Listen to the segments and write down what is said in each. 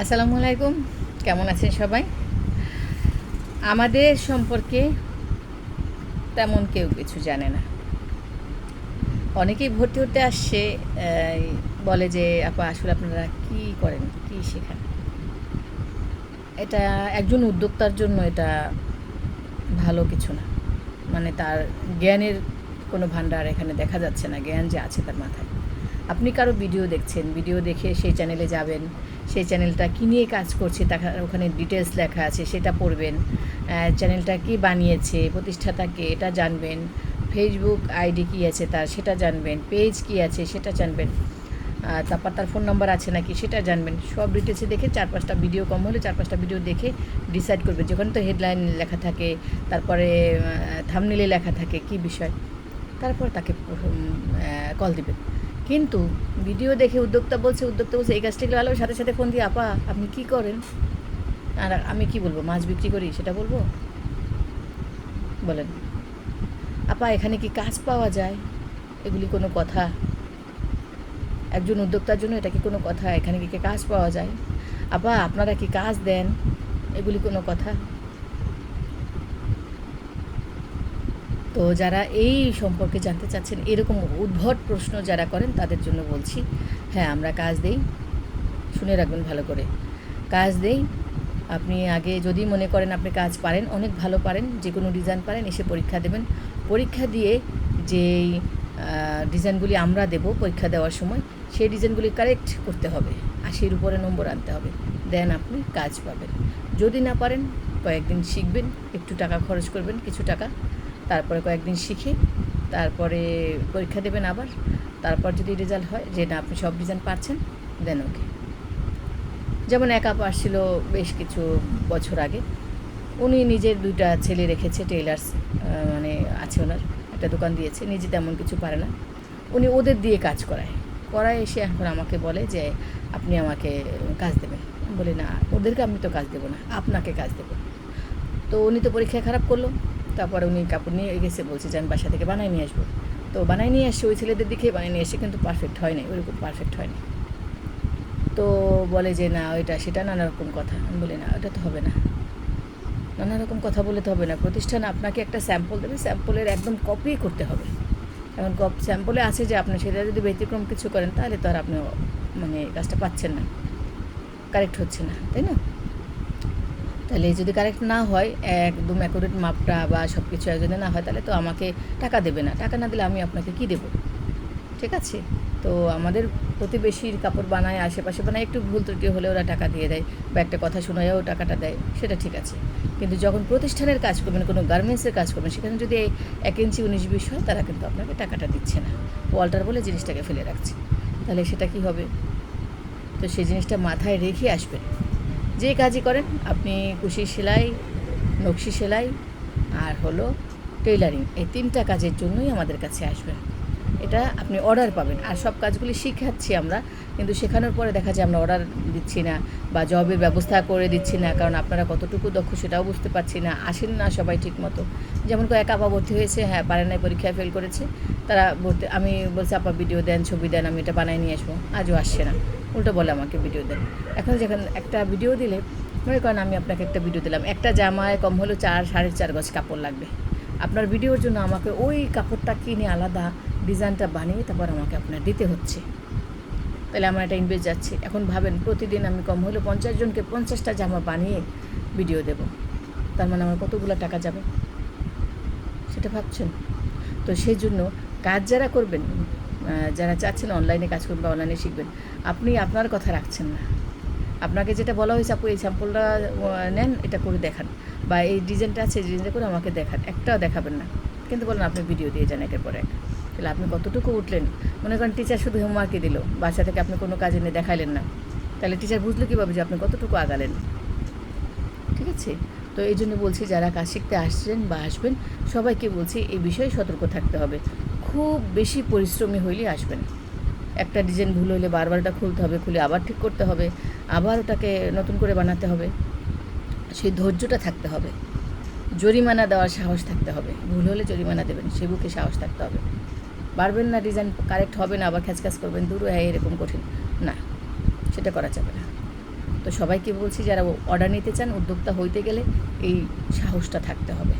আসসালামু আলাইকুম। কেমন আছেন সবাই? আমাদের সম্পর্কে তেমন কেউ কিছু জানে না। অনেকেই ভর্তি হতে আসছে বলে যে, আপা, আসলে আপনারা কি করেন? কি শেখান? এটা একজন উদ্যোক্তার জন্য এটা ভালো কিছু না। মানে তার জ্ঞানের কোনো ভান্ডার এখানে দেখা যাচ্ছে না। জ্ঞান যে আছে তার মাথায়। আপনি কারও ভিডিও দেখছেন, ভিডিও দেখে সেই চ্যানেলে যাবেন, সেই চ্যানেলটা কী নিয়ে কাজ করছে তা ওখানে ডিটেলস লেখা আছে, সেটা পড়বেন চ্যানেলটা কি বানিয়েছে প্রতিষ্ঠাতাকে এটা জানবেন ফেসবুক আইডি কী আছে তার সেটা জানবেন পেজ কী আছে সেটা জানবেন তারপর তার ফোন নাম্বার আছে নাকি সেটা জানবেন, সব ডিটেলসে দেখে চার পাঁচটা ভিডিও কম হলে চার পাঁচটা ভিডিও দেখে ডিসাইড করবেন, যেখানে তো হেডলাইন লেখা থাকে, তারপরে থামনিলে লেখা থাকে কি বিষয়, তারপর তাকে কল দিবেন। কিন্তু ভিডিও দেখে উদ্যোক্তা বলছে উদ্যোক্তা বলছে, এই কাজটা ভালো সাথে সাথে ফোন দিয়ে, আপা, আপনি কি করেন? আর আমি কি বলব, মাছ বিক্রি করি, সেটা বলব? বলেন। আপা, এখানে কি কাজ পাওয়া যায়? এগুলি কোনো কথা। একজন উদ্যোক্তার জন্য এটা কি কোনো কথা? এখানে কি কাজ পাওয়া যায়? আপা, আপনারা কি কাজ দেন? এগুলি কোনো কথা। তো যারা এই সম্পর্কে জানতে চাচ্ছেন, এরকম উদ্ভট প্রশ্ন যারা করেন, তাদের জন্য বলছি হ্যাঁ আমরা কাজ দেই। শুনে রাখবেন ভালো করে। কাজ দেই। আপনি আগে যদি মনে করেন আপনি কাজ পারেন, অনেক ভালো পারেন যে কোনো ডিজাইন পারেন, এসে পরীক্ষা দেবেন। পরীক্ষা দিয়ে যেই ডিজাইনগুলি আমরা দেব পরীক্ষা দেওয়ার সময়, সেই ডিজাইনগুলি কারেক্ট করতে হবে। আশির উপরে নম্বর আনতে হবে। দেন আপনি কাজ পাবেন। যদি না পারেন, কয়েকদিন শিখবেন, একটু টাকা খরচ করবেন, কিছু টাকা। তারপরে কয়েকদিন শিখে, তারপরে পরীক্ষা দেবেন আবার, তারপর যদি রেজাল্ট হয়, যে না, আপনি সব ডিজাইন পারছেন দেন ওকে যেমন এক আপা আসছিল বেশ কিছু বছর আগে, উনি নিজের দুইটা ছেলে রেখেছে টেইলার্স মানে আছে ওনার, একটা দোকান দিয়েছে, নিজে তেমন কিছু পারে না। উনি ওদের দিয়ে কাজ করায়। করায় এসে এখন আমাকে বলে যে, আপনি আমাকে কাজ দেবেন। বলি, না, ওদেরকে আমি তো কাজ দেবো না, আপনাকে কাজ দেবো। তো উনি তো পরীক্ষায় খারাপ করল। তারপরে উনি কাপড় নিয়ে গেছে, বলছে যে আমি বাসা থেকে বানাই নিয়ে আসব। তো বানাই নিয়ে আসছে ওই ছেলেদের দিকে বানিয়ে নিয়ে এসে কিন্তু পারফেক্ট হয় নাই, ওইরকম পারফেক্ট হয়নি তো বলে যে, না, ওইটা, সেটা নানা রকম কথা। আমি বলি, না ওটা তো হবে না। নানা রকম কথা বলে তো হবে না। প্রতিষ্ঠান আপনাকে একটা স্যাম্পল দেবে স্যাম্পলের একদম কপি করতে হবে। এখন কপ স্যাম্পলে আছে যে, আপনি সেটা যদি ব্যতিক্রম কিছু করেন, তাহলে তো আর আপনি মানে কাজটা পাচ্ছেন না। কারেক্ট হচ্ছে না, তাই না? তাহলে যদি কারেক্ট না হয়, একদম অ্যাকুরেট মাপটা বা সব কিছু যদি না হয়, তাহলে তো আমাকে টাকা দেবে না। টাকা না দিলে আমি আপনাকে কি দেবো? ঠিক আছে? তো আমাদের প্রতিবেশীর কাপড় বানায়, আশেপাশে বানায়, একটু ভুল ত্রুটি হলে ওরা টাকা দিয়ে দেয় বা একটা কথা শোনায়ও টাকাটা দেয়, সেটা ঠিক আছে। কিন্তু যখন প্রতিষ্ঠানের কাজ করবেন, কোনো গার্মেন্টসের কাজ করবেন, সেখানে যদি এক ইঞ্চি, উনিশ, বিশ হয়, তারা কিন্তু আপনাকে টাকাটা দিচ্ছে না। ওয়াল্টার বলে জিনিসটাকে ফেলে রাখছে। তাহলে সেটা কি হবে? তো সেই জিনিসটা মাথায় রেখে আসবেন। যে কাজই করেন, আপনি কুশি সেলাই, নকশি সেলাই, আর হলো টেইলারিং এই তিনটা কাজের জন্যই আমাদের কাছে আসবেন। এটা আপনি অর্ডার পাবেন। আর সব কাজগুলি শিখাচ্ছি আমরা, কিন্তু শেখানোর পরে দেখা যায় আমরা অর্ডার দিচ্ছি না বা জবের ব্যবস্থা করে দিচ্ছি না, কারণ আপনারা কতটুকু দক্ষ সেটাও বুঝতে পারছি না, আসেন না সবাই ঠিক মতো যেমন কয়েক আপা ভর্তি হয়েছে হ্যাঁ পারে নাই পরীক্ষায় ফেল করেছে, তারা ভর্তি, আমি বলছি, আপা ভিডিও দেন, ছবি দেন, আমি এটা বানাই নিয়ে আসব। আজও আসছে না, উল্টো বলে আমাকে ভিডিও দেন। এখন যেখানে, একটা ভিডিও দিলে, মনে করেন আমি আপনাকে একটা ভিডিও দিলাম, একটা জামায় কম হলেও চার, সাড়ে চার গজ কাপড় লাগবে। আপনার ভিডিওর জন্য আমাকে ওই কাপড়টা কিনে আলাদা ডিজাইনটা বানিয়ে তারপর আমাকে আপনার দিতে হচ্ছে। তাহলে আমার একটা ইনভেস্ট যাচ্ছে। এখন ভাবেন প্রতিদিন আমি কম হলেও পঞ্চাশ জনকে পঞ্চাশটা জামা বানিয়ে ভিডিও দেব। তার মানে আমার কতগুলো টাকা যাবে? সেটা ভাবছেন? তো সেই জন্য কাজ যারা করবেন যারা চাচ্ছেন অনলাইনে কাজ করবেন বা অনলাইনে শিখবেন, আপনি আপনার কথা রাখছেন না। আপনাকে যেটা বলা হয়েছে, আপু, এই স্যাম্পলটা নেন, এটা করে দেখান। বা এই ডিজাইনটা আছে ডিজাইনটা করে আমাকে দেখান। একটাও দেখাবেন না। কিন্তু বলেন, আপনি ভিডিও দিয়ে যান একের পর এক। তাহলে আপনি কতটুকু উঠলেন? মনে করেন টিচার শুধু হোমওয়ার্কই দিল। বাসা থেকে আপনি কোনো কাজ এনে দেখাইলেন না। তাহলে টিচার বুঝলো কীভাবে যে আপনি কতটুকু আগালেন? ঠিক আছে? তো এই জন্য বলছি, যারা কাজ শিখতে আসছেন বা আসবেন, সবাইকে বলছি, এই বিষয়ে সতর্ক থাকতে হবে। খুব বেশি পরিশ্রমী হইলে আসবেন একটা ডিজাইন ভুল হলে বারবার ওটা খুলতে হবে, খুলে আবার ঠিক করতে হবে। আবার ওটাকে নতুন করে বানাতে হবে। সেই ধৈর্যটা থাকতে হবে। জরিমানা দেওয়ার সাহস থাকতে হবে। ভুল হলে জরিমানা দেবেন, সে বুকে সাহস থাকতে হবে। পারবেন না ডিজাইন কারেক্ট হবে না, আবার খ্যাচখ্যাচ করবেন, দূর হ্যাঁ এরকম কঠিন। না, সেটা করা যাবে না। তো সবাইকে বলছি, যারা অর্ডার নিতে চান, উদ্যোক্তা হইতে গেলে এই সাহসটা থাকতে হবে।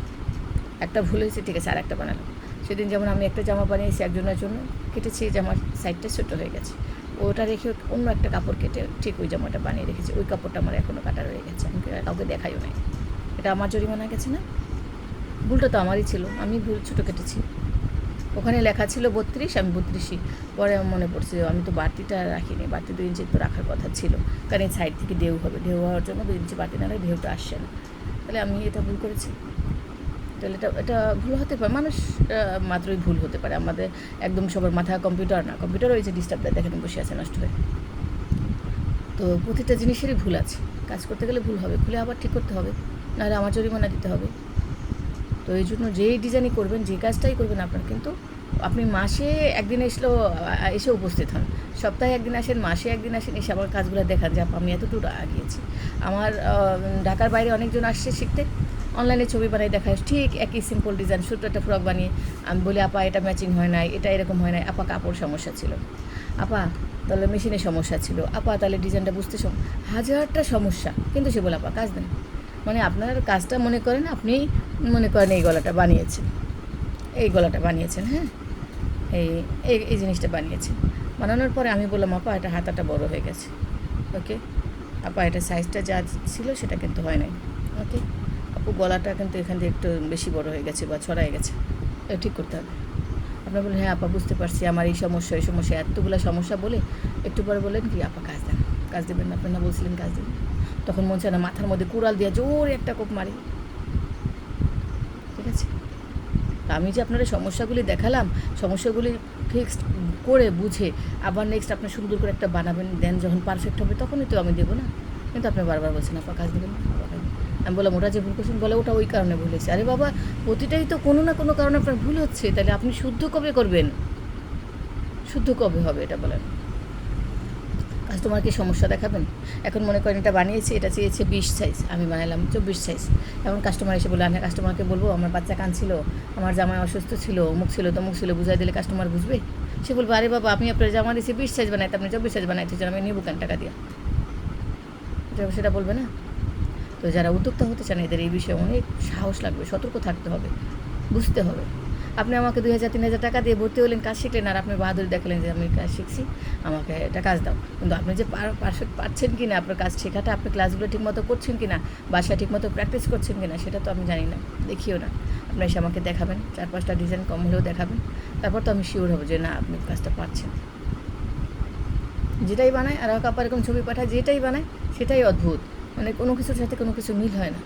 একটা ভুল হয়েছে, ঠিক আছে আর একটা বানালাম। সেদিন যেমন আমি একটা জামা বানিয়েছি একজনের জন্য, কেটেছি, জামার সাইডটা ছোটো হয়ে গেছে। ওটা রেখে অন্য একটা কাপড় কেটে ঠিক ওই জামাটা বানিয়ে রেখেছি। ওই কাপড়টা আমার এখনও কাটা রয়ে গেছে। আমি কাউকে দেখাইও নাই। এটা আমার জরিমানা গেছে না? ভুলটা তো আমারই ছিল। আমি ভুল ছোটো কেটেছি। ওখানে লেখা ছিল বত্রিশ, আমি বত্রিশই। পরে আমার মনে পড়ছে আমি তো বাড়তিটা রাখিনি। বাড়তি দুই ইঞ্চি তো রাখার কথা ছিল। কারণ এই সাইড থেকে ঢেউ হবে। ঢেউ হওয়ার জন্য দুই ইঞ্চি বাড়তি না ঢেউটা আসছে না। তাহলে আমি এটা ভুল করেছি? তাহলে এটা এটা ভুল হতে পারে। মানুষ মাত্রই ভুল হতে পারে। আমাদের একদম সবার মাথা কম্পিউটার না। কম্পিউটার ওই যে ডিস্টার্ব দেয়। দেখেন বসে আছে নষ্ট হয়ে। তো প্রতিটা জিনিসেরই ভুল আছে। কাজ করতে গেলে ভুল হবে। খুলে আবার ঠিক করতে হবে। নাহলে আমার জরিমানা দিতে হবে। তো এই জন্য যেই ডিজাইনই করবেন, যে কাজটাই করবেন আপনার, কিন্তু আপনি মাসে একদিন এসলেও এসে উপস্থিত হন। সপ্তাহে একদিন আসেন, মাসে একদিন আসেন, এসে আমার কাজগুলো দেখান যে আমি এতটুকু আগিয়েছি। আমার ঢাকার বাইরে অনেকজন আসছে শিখতে। অনলাইনে ছবি বানাই দেখায়, ঠিক একই সিম্পল ডিজাইন ছোট্ট একটা ফ্রক বানিয়ে। আমি বলি, আপা, এটা ম্যাচিং হয় নাই, এটা এরকম হয় নাই। আপা, কাপড় সমস্যা ছিল। আপা, তাহলে মেশিনের সমস্যা ছিল। আপা, তাহলে ডিজাইনটা বুঝতে হাজারটা সমস্যা। কিন্তু সে বলে, আপা, কাজ দেন মানে আপনার কাজটা মনে করেন, আপনি মনে করেন এই গলাটা বানিয়েছেন। এই গলাটা বানিয়েছেন হ্যাঁ? এই এই এই জিনিসটা বানিয়েছেন। বানানোর পরে আমি বললাম, আপা, এটা হাতাটা বড় হয়ে গেছে। ওকে? আপা, এটা সাইজটা যা ছিল, সেটা কিন্তু হয় নাই। ওকে? আপু গলাটা কিন্তু এখান থেকে একটু বেশি বড় হয়ে গেছে বা ছড়াই গেছে। এটা ঠিক করতে হবে। আপনার বললেন হ্যাঁ আপা বুঝতে পারছি। আমার এই সমস্যা এই সমস্যা এতগুলো সমস্যা বলে একটু পরে বললেন কি আপা কাজ দেন কাজ দেবেন না। আপনার না বলছিলেন কাজ দেবেন তখন মন চায় না মাথার মধ্যে কুড়াল দিয়ে জোরে একটা কোপ মারি। ঠিক আছে? তা আমি যে আপনার সমস্যাগুলি দেখালাম সমস্যাগুলি ফিক্সড করে বুঝে আবার নেক্সট আপনি সুন্দর করে একটা বানাবেন দেন যখন পারফেক্ট হবে তখনই তো আমি দেবো না। কিন্তু আপনি বারবার বলছেন আপা কাজ দেবেন না। আপা কাজ দেবেন না। আমি বললাম, ওটা যে ভুল করছেন, বলে ওটা ওই কারণে ভুল হয়েছে। আরে বাবা, প্রতিটাই তো কোনো না কোনো কারণে আপনার ভুল হচ্ছে। তাহলে আপনি শুদ্ধ কবে করবেন? শুদ্ধ কবে হবে এটা বলেন। কাস্টমারকে সমস্যা দেখাবেন? এখন মনে করেন এটা বানিয়েছি, এটা চেয়েছে বিশ সাইজ আমি বানালাম চব্বিশ সাইজ এখন কাস্টমার এসে বলে আমি কাস্টমারকে বলব, আমার বাচ্চা কাঁদছিল, আমার জামাই অসুস্থ ছিল, অমুক ছিল তমুক ছিল, বুঝাই দিলে কাস্টমার বুঝবে? সে বলব, আরে বাবা, আমি আপনার জামা দিয়েছি বিশ সাইজ বানাইতে, আপনি চব্বিশ সাইজ বানাইতে আমি নেব কেন টাকা দিয়ে? সেটা বলবে না? তো যারা উদ্যোক্তা হতে চান, এদের এই বিষয়ে অনেক সাহস লাগবে, সতর্ক থাকতে হবে, বুঝতে হবে। আপনি আমাকে দুই হাজার, তিন হাজার টাকা দিয়ে ভর্তি হলেন, কাজ শিখলেন, আর আপনি বাহাদুরি দেখালেন যে আমি কাজ শিখছি, আমাকে এটা কাজ দাও। কিন্তু আপনি যে পারফেক্ট পারছেন কি না আপনার কাজ শেখাটা, আপনি ক্লাসগুলো ঠিকমতো করছেন কি না বাসায় ঠিকমতো প্র্যাকটিস করছেন কি না সেটা তো আমি জানি না, দেখিও না। আপনি এসে আমাকে দেখাবেন চার পাঁচটা ডিজাইন কম হলেও দেখাবেন, তারপর তো আমি শিওর হব যে না, আপনি কাজটা পারছেন। যেটাই বানায়, আর কাপড় এরকম ছবি পাঠায়, যেটাই বানায়, সেটাই অদ্ভুত। মানে কোনো কিছুর সাথে কোনো কিছু মিল হয় না।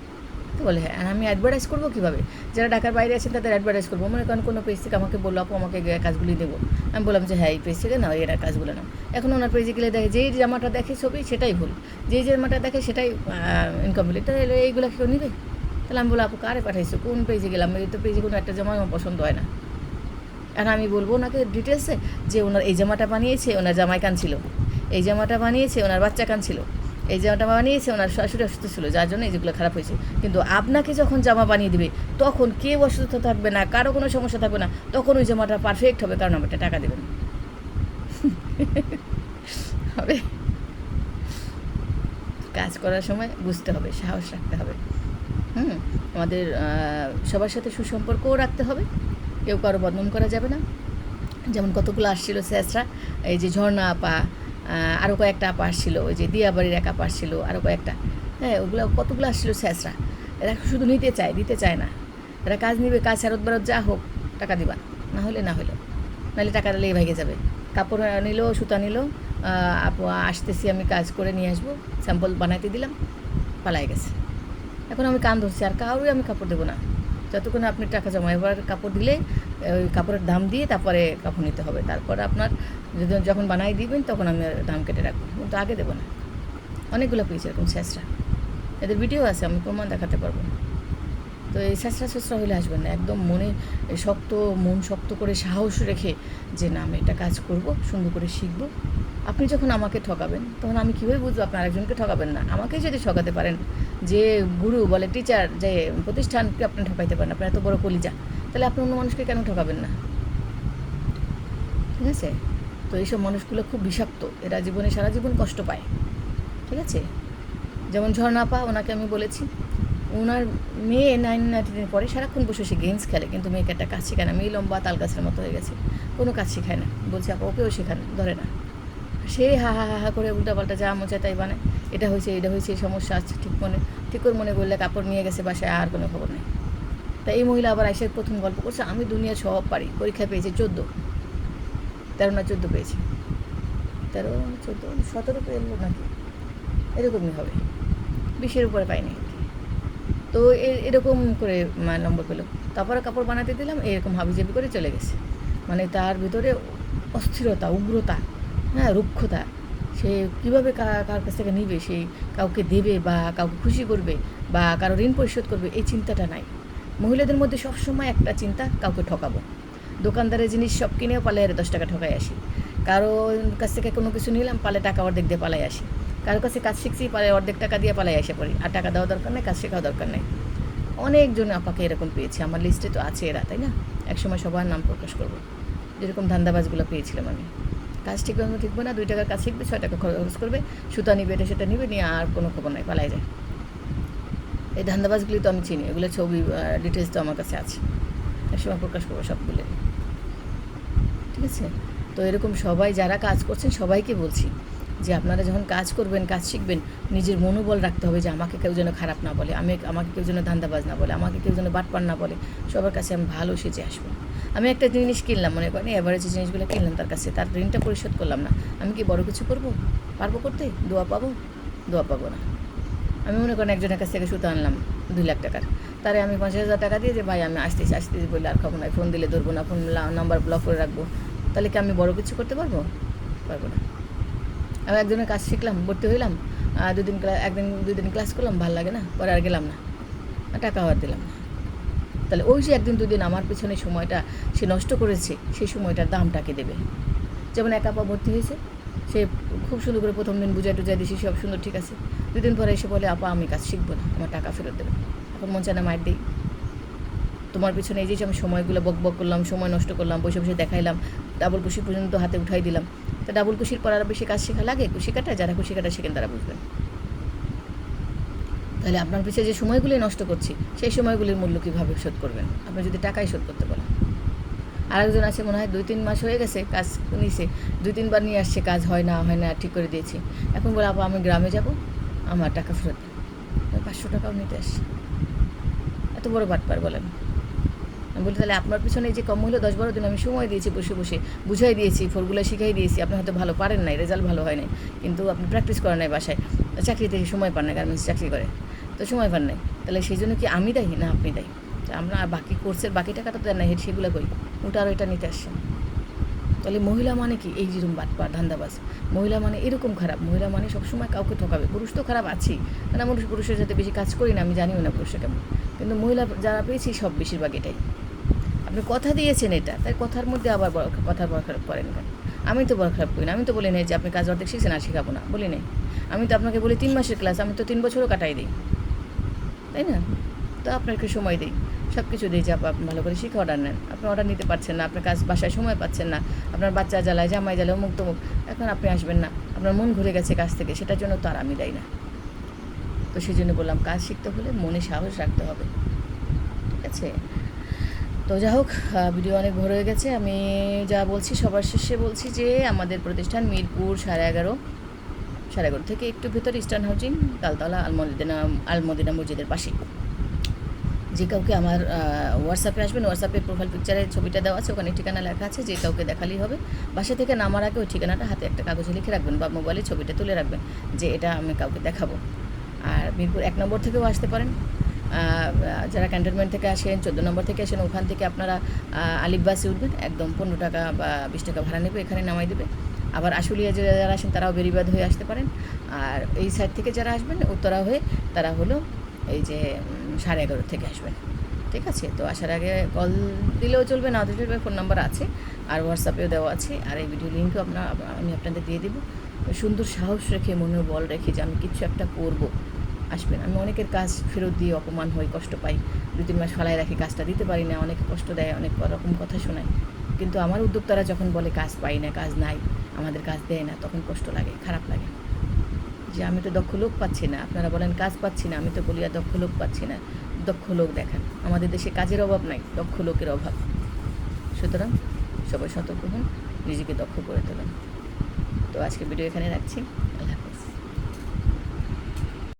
তো বলে হ্যাঁ আমি অ্যাডভার্টাইজ করব কীভাবে? যারা ঢাকার বাইরে আছেন, তাদের অ্যাডভার্টাইজ করব। মনে করেন কোনো পেজ থেকে আমাকে বলল, আপু, আমাকে কাজগুলি দেবো। আমি বললাম যে হ্যাঁ এই পেজ থেকে না এরা কাজগুলো নাও। এখন ওনার পেজে গেলে দেখে, যেই জামাটা দেখে ছবি, সেটাই ভুল। যেই জামাটা দেখে, সেটাই ইনকমপ্লিট তাহলে এইগুলো কেউ নিবে? তাহলে আমি বললাম, আপু, কারে পাঠাইছো? কোন পেজে গেলাম? এই তো পেজে কোনো একটা জামা আমার পছন্দ হয় না। আর আমি বলব ওনাকে ডিটেলসে যে, ওনার এই জামাটা বানিয়েছে, ওনার জামাই কান ছিল। এই জামাটা বানিয়েছে, ওনার বাচ্চা কান ছিল। এই জামাটা বানিয়েছে ওনার শাশুড়ি অসুস্থ ছিল যার জন্য এই যেগুলো খারাপ হয়েছে। কিন্তু আপনাকে যখন জামা বানিয়ে দিবে তখন কেউ অসুস্থ থাকবে না কারও কোনো সমস্যা থাকবে না তখন ওই জামাটা পারফেক্ট হবে কারণ আমারটা টাকা দেবেন। হবে কাজ করার সময় বুঝতে হবে সাহস রাখতে হবে। হুম? আমাদের সবার সাথে সুসম্পর্কও রাখতে হবে কেউ কারও বদনাম করা যাবে না। যেমন কতগুলো আসছিল স্যাসরা এই যে ঝর্ণা আহ, আরও কয়েকটা আপা ছিল ওই যে দিয়াবাড়ির এক আপা ছিল আরও কয়েকটা। হ্যাঁ ওগুলো কতগুলো আসছিল স্যাসরা এরা শুধু নিতে চায়, দিতে চায় না। এরা কাজ নিবে, কাজ ফেরত বেরত যা হোক, টাকা দিবা। না হলে, না হলো। নাহলে টাকা দিলেই ভেঙে যাবে। কাপড় নিল, সুতা নিল আসতেছি আমি, কাজ করে নিয়ে আসব। স্যাম্পল বানাইতে দিলাম পালাই গেছে। এখন আমি কান ধরছি, আর কাউরই আমি কাপড় দেবো না। যতক্ষণ আপনি টাকা জমা এবার কাপড় দিলে, ওই কাপড়ের দাম দিয়ে তারপরে কাপড় নিতে হবে। তারপরে আপনার যদি যখন বানাই দিবেন, তখন আমি দাম কেটে রাখব। কিন্তু আগে দেবো না। অনেকগুলো পেয়েছি এরকম শেষরা। এদের ভিডিও আছে, আমি প্রমাণ দেখাতে পারব। তো এই শেষরা শেষরা হলে আসবেন না। একদম মনে শক্ত, মন শক্ত করে সাহস রেখে যে, না, আমি এটা কাজ করব, সুন্দর করে শিখব। আপনি যখন আমাকে ঠকাবেন, তখন আমি কীভাবে বুঝব আপনি আরেকজনকে ঠকাবেন না? আমাকেই যদি ঠকাতে পারেন, যে গুরু বলে, টিচার, যে প্রতিষ্ঠানকে আপনি ঠকাইতে পারেন, আপনার এত বড় কলিজা, তাহলে আপনি অন্য মানুষকে কেন ঠকাবেন না? ঠিক আছে? তো এইসব মানুষগুলো খুব বিষাক্ত। এরা জীবনে সারা জীবন কষ্ট পায়। ঠিক আছে? যেমন ঝর্ণাপা, ওনাকে আমি বলেছি। ওনার মেয়ে নাইন নাইনটি টেন পরে সারাক্ষণ বসে সে গেমস খেলে, কিন্তু মেয়েকে একটা কাজ শেখায় না। মেয়ে লম্বা, তাল গাছের মতো হয়ে গেছে। কোনো কাজ শেখায় না। বলছে, আপা, ওকেও শেখান, ধরে না। সে হা হা হা হা করে উল্টাপাল্টা যা মোচা তাই বানায়। এটা হয়েছে এটা হয়েছে, এই সমস্যা আছে, ঠিক মনে, ঠিক করে মনে করলে কাপড় নিয়ে গেছে বাসায়, আর কোনো খবর নেই। তা এই মহিলা আবার এসে প্রথম গল্প করছে, আমি দুনিয়া সব পারি। পরীক্ষা পেয়েছি চোদ্দ। তেরো না চোদ্দ পেয়েছি। তেরো চোদ্দ সতেরো পেল নাকি? এরকমই হবে। বিশের উপরে পাইনি। তো এরকম করে নম্বর পেল। তারপরে কাপড় বানাতে দিলাম, এরকম হাবিজাবি করে চলে গেছে। মানে তার ভিতরে অস্থিরতা, উগ্রতা হ্যাঁ রুক্ষতা, সে কীভাবে কার কাছ থেকে নিবে, সে কাউকে দেবে বা কাউকে খুশি করবে বা কারও ঋণ পরিশোধ করবে, এই চিন্তাটা নাই। মহিলাদের মধ্যে সবসময় একটা চিন্তা, কাউকে ঠকাবো। দোকানদারের জিনিস সব কিনেও পালে আর দশ টাকা ঠকাই আসি। কারও কাছ থেকে কোনো কিছু নিলাম, পালে টাকা অর্ধেক দিয়ে পালাই আসি। কারও কাছে কাজ শিখছি, পালে অর্ধেক টাকা দিয়ে পালাই আসে পড়ি। আর টাকা দেওয়া দরকার নেই, কাজ শেখাও দরকার নেই। অনেকজন আপাকে এরকম পেয়েছি, আমার লিস্টে তো আছে এরা, তাই না? একসময় সবার নাম প্রকাশ করব। যেরকম ধান্দাবাজগুলো পেয়েছিলাম আমি। কাজ ঠিক মতো ঠিকবে না, দুই টাকার কাজ শিখবে, ছয় টাকা খরচ করবে, সুতা নিবে, এটা সেটা নিবে, নিয়ে আর কোনো খবর নাই, পালাই যায়। এই ধান্দাবাজগুলি তো আমি চিনি, এগুলো ছবি ডিটেলস তো আমার কাছে আছে। একসময় প্রকাশ করব সবগুলো ঠিক আছে তো এরকম সবাই যারা কাজ করছেন, সবাইকে বলছি যে আপনারা যখন কাজ করবেন, কাজ শিখবেন, নিজের মনোবল রাখতে হবে যে আমাকে কেউ যেন খারাপ না বলে, আমি আমাকে কেউ যেন ধান্দাবাজ না বলে, আমাকে কেউ যেন বাটপার না বলে, সবার কাছে আমি ভালো সেজে আসব। আমি একটা জিনিস কিনলাম, মনে করেন এভারেজ জিনিসগুলো কিনলাম তার কাছে, তার ঋণটা পরিশোধ করলাম না। আমি কি বড় কিছু করব? পারব করতে? দোয়া পাবো? দোয়া পাবো না। আমি মনে করেন একজনের কাছ থেকে সুতো আনলাম দুই লাখ টাকার। তারে আমি পঞ্চাশ হাজার টাকা দিয়ে যে, ভাই, আমি আসতেছি আসতেছি বলে আর খবর নাই ফোন দিলে ধরবো না, ফোন নাম্বার ব্লক করে রাখব। তাহলে কি আমি বড় কিছু করতে পারব? পারব না। আমি একজনের কাজ শিখলাম, ভর্তি হইলাম দুদিন ক্লাস একদিন, দুদিন ক্লাস করলাম, ভালো লাগে না, পরে আর গেলাম না। টাকা আর দিলাম না। তাহলে ওই যে একদিন, দুদিন আমার পিছনে সময়টা সে নষ্ট করেছে, সেই সময়টার দামটাকে দেবে? যেমন এক আপা ভর্তি হয়েছে, সে খুব সুন্দর করে প্রথম দিন বুঝাই টুজাই দিয়েছি, সব সুন্দর, ঠিক আছে। দুদিন পরে এসে বলে, আপা, আমি কাজ শিখব না, আমার টাকা ফেরত দেবে। এখন মন চায় না মার দিই। তোমার পিছনে এই যে আমি সময়গুলো বক বক করলাম, সময় নষ্ট করলাম, বসে বসে দেখাইলাম ডাবল কুশি পর্যন্ত হাতে উঠাই দিলাম। তা ডাবল কুশির পর আর বেশি কাজ শেখা লাগে? কুশি কাটা? যারা কুশি কাটা শেখেন তারা বুঝবেন। তাহলে আপনার পিছিয়ে যে সময়গুলি নষ্ট করছি, সেই সময়গুলির মূল্য কীভাবে শোধ করবেন? আপনি যদি টাকাই শোধ করতে বলেন। আরেকজন আছে মনে হয় দুই তিন মাস হয়ে গেছে, কাজ নিছে। দুই তিনবার নিয়ে আসছে, কাজ হয় না হয় না, ঠিক করে দিয়েছি। এখন বলে, আপা, আমি গ্রামে যাব, আমার টাকা ফেরত পাঁচশো টাকাও নিতে আসছি। এত বড় বাটপার বলেন। আমি বলি, তাহলে আপনার পিছনে যে কম হলো, দশ বারো দিন আমি সময় দিয়েছি বসে বসে, বুঝাই দিয়েছি ফোরগুলো শিখাই দিয়েছি, আপনি হয়তো ভালো পারেন নাই রেজাল্ট ভালো হয় নাই, কিন্তু আপনি প্র্যাকটিস করেন নাই বাসায় চাকরিতে সময় পান না গার্মেন্টস চাকরি করে, তো সময় পান নাই, তাহলে সেই জন্য কি আমি দায়ী না আপনি দায়ী? আমরা আর বাকি কোর্সের বাকি টাকাটা তো দেন না হেড সেগুলো করি ওটা আর এটা নিতে আসছেন। তাহলে মহিলা মানে কি? এই যেরকম বাটপার ধান্দাবাজ, মহিলা মানে এরকম খারাপ, মহিলা মানে সবসময় কাউকে ঠকাবে, পুরুষ তো খারাপ আছেই কারণ আমরা পুরুষের সাথে বেশি কাজ করি না, আমি জানিও না পুরুষের কেমন, কিন্তু মহিলা যারা পেয়েছি সব বেশিরভাগ এটাই। আপনি কথা দিয়েছেন এটা, তাই কথার মধ্যে আবার বড় কথার বড় খারাপ করেন কেন? আমি তো বড় খারাপ করি না, আমি তো বলি নাই যে আপনি কাজ অর্ধেক শিখছেন আর শেখাবো না, বলি নাই। আমি তো আপনাকে বলি তিন মাসের ক্লাস, আমি তো তিন বছরও কাটাই দিই। তাই না? তো আপনাকে সময় দিই সব কিছু দিই যে আপনি ভালো করে শিখে অর্ডার নেন। আপনি অর্ডার নিতে পারছেন না, আপনার কাজ বাসায় সময় পাচ্ছেন না, আপনার বাচ্চা জ্বালায়, জামাই জ্বালায় তমুক, এখন আপনি আসবেন না, আপনার মন ঘুরে গেছে কাজ থেকে, সেটার জন্য তো আর আমি দেয় না। তো সেই জন্য বললাম, কাজ শিখতে হলে মনে সাহস রাখতে হবে। ঠিক আছে? তো যাই হোক ভিডিও অনেক বড় হয়ে গেছে। আমি যা বলছি সবার শেষে বলছি যে আমাদের প্রতিষ্ঠান মিরপুর সাড়ে এগারো সাড়ে এগারো থেকে একটু ভিতর ইস্টার্ন হাউজিং তালতলা আলমদিনা আলমদিনা মসজিদের পাশে। যে কাউকে আমার হোয়াটসঅ্যাপে আসবেন হোয়াটসঅ্যাপে প্রোফাইল পিকচারে ছবিটা দেওয়া আছে, ওখানে ঠিকানা লেখা আছে, যে কাউকে দেখালেই হবে। বাসা থেকে নামার আগে ওই ঠিকানাটা হাতে একটা কাগজে লিখে রাখবেন বা মোবাইলে ছবিটা তুলে রাখবেন, যে এটা আমি কাউকে দেখাবো। আর মিরপুর এক নম্বর থেকেও আসতে পারেন। যারা ক্যান্টনমেন্ট থেকে আসেন চোদ্দ নম্বর থেকে আসেন ওখান থেকে আপনারা আহ, আলিফ বাসে উঠবেন একদম পনেরো টাকা বা বিশ টাকা ভাড়া নেবে এখানে নামাই দেবে। আবার আশুলিয়া যারা আসেন তারাও বেরিবাদ হয়ে আসতে পারেন। আর এই সাইড থেকে যারা আসবেন উত্তরা হয়ে তারা হলো এই যে সাড়ে এগারো থেকে আসবেন। ঠিক আছে? তো আসার আগে কল দিলেও চলবে না দিলেও চলবে ফোন নাম্বার আছে। আর হোয়াটসঅ্যাপেও দেওয়া আছে। আর এই ভিডিও লিঙ্কও আপনার আমি আপনাদের দিয়ে দেবো। সুন্দর সাহস রেখে মনের বল রেখে যে আমি কিছু একটা করব। আসবেন আমি অনেকের কাজ ফেরত দিয়ে অপমান হই, কষ্ট পাই। দু তিন মাস ফালায় রাখি, কাজটা দিতে পারি না, অনেক কষ্ট দেয়, অনেক রকম কথা শোনায়। কিন্তু আমার উদ্যোক্তারা যখন বলে, কাজ পাই না, কাজ নাই, আমাদের কাজ দেয় না তখন কষ্ট লাগে, খারাপ লাগে। যে আমি তো দক্ষ লোক পাচ্ছি না। আপনারা বলেন, কাজ পাচ্ছি না আমি তো বলি, আর দক্ষ লোক পাচ্ছি না, দক্ষ লোক দেখান। আমাদের দেশে কাজের অভাব নাই, দক্ষ লোকের অভাব। সুতরাং সবাই সতর্ক হন, নিজেকে দক্ষ করে তোলেন। তো আজকে ভিডিও এখানে রাখছি।